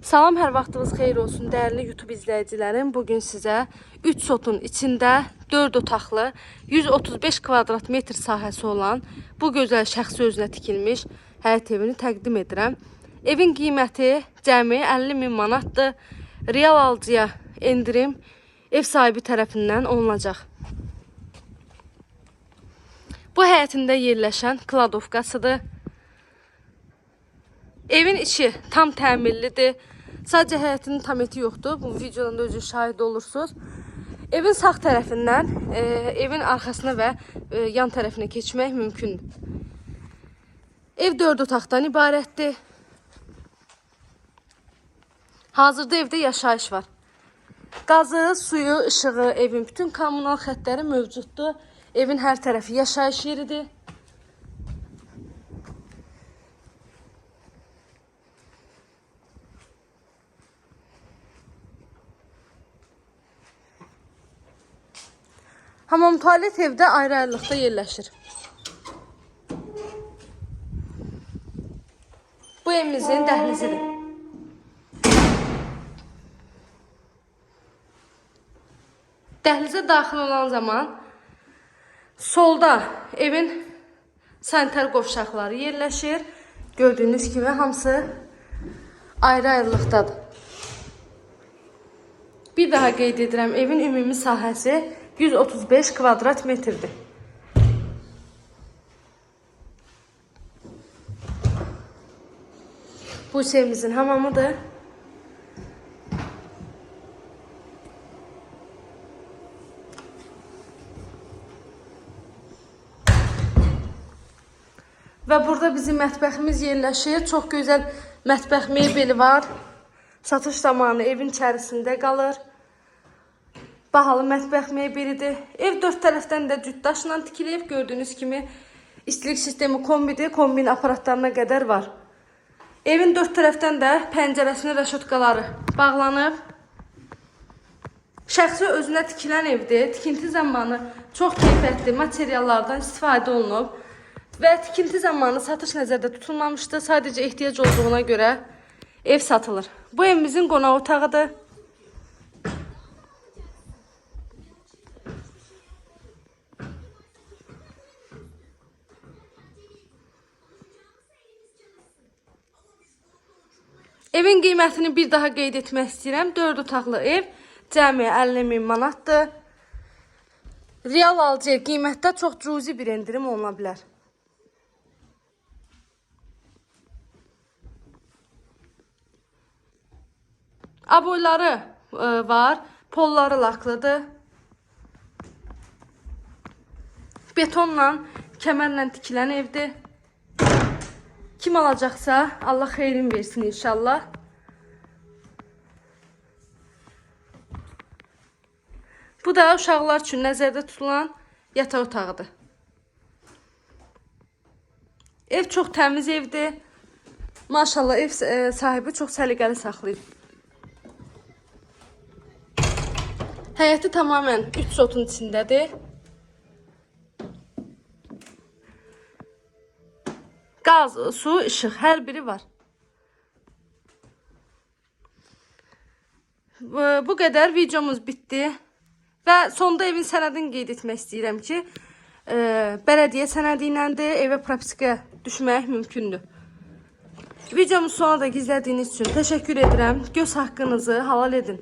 Salam, hər vaxtınız xeyir olsun dəyərli YouTube izləyicilərim. Bu gün sizə 3 sotun içində 4 otaqlı 135 kvadrat metr sahəsi olan bu gözəl şəxsi özünə tikilmiş həyət evini təqdim edirəm. Evin qiyməti cəmi 50 min manatdır. Real alıcıya endirim ev sahibi tərəfindən olunacaq. Bu həyətində yerləşən kladovkasıdır. Evin içi tam təmirlidir. Sadəcə həyətinin tam eti yoxdur. Bu videodan da özünüz şahid olursunuz. Evin sağ tərəfindən e, evin arxasına və e, yan tərəfinə keçmək mümkündür. Ev 4 otaqdan ibarətdir. Hazırda evdə yaşayış var. Qazı, suyu, işığı, evin bütün kommunal xəttləri mövcuddur. Evin hər tərəfi yaşayış yeridir. Hamam tualet evdə ayrı-ayrılıqda yerləşir. Bu evimizin dəhlizidir. Dəhlizə daxil olan zaman solda evin sanitar qovşaqları yerləşir. Gördüyünüz kimi hamısı ayrı-ayrılıqdadır. Bir daha qeyd edirəm, evin ümumi sahəsi 135 kvadrat metrdir. Bu evimizin hamamıdır. Və burada bizim mətbəximiz yerləşir. Çox gözəl mətbəx mebeli var. Satış zamanı evin içərisində qalır. Bahalı mətbəx mebelidir. Ev dörd tərəfdən də cüt daşla tikilib. Gördüyünüz kimi istilik sistemi kombidir. Kombin aparatlarına qədər var. Evin dörd tərəfdən də pəncərəsinin rəşotkaları bağlanıb. Şəxsi özünə tikilən evdir. Tikinti zamanı çox keyfiyyətli materiallardan istifadə olunub və tikinti zamanı satış nəzərdə tutulmamışdı. Sadəcə ehtiyac olduğuna görə ev satılır. Bu evimizin qonaq otağıdır. Evin qiymətini bir daha qeyd etmək istəyirəm. 4 otaqlı ev cəmi 50 min manatdır. Real alıcıya qiymətdə çox cüzi bir endirim oluna bilər. Aboyları e, var, polları laklıdır. Betonla, kəmərlə tikilən evdir. Kim alacaqsa Allah xeyrin versin inşallah. Bu da uşaqlar üçün nəzərdə tutulan yataq otağıdır. Ev çox təmiz evdir. Maşallah ev e, sahibi çox səliqəli saxlayıb. Həyəti tamamen 3 sotun içindədir. Qaz, su, işıq hər biri var. Bu qədər videomuz bitdi. Və sonda evin sənədini qeyd etmək istəyirəm ki, e, bələdiyyə sənədi iləndir, evə propiska düşmək mümkündür. Videomu sona da gizlədiyiniz üçün təşəkkür edirəm. Göz haqqınızı halal edin.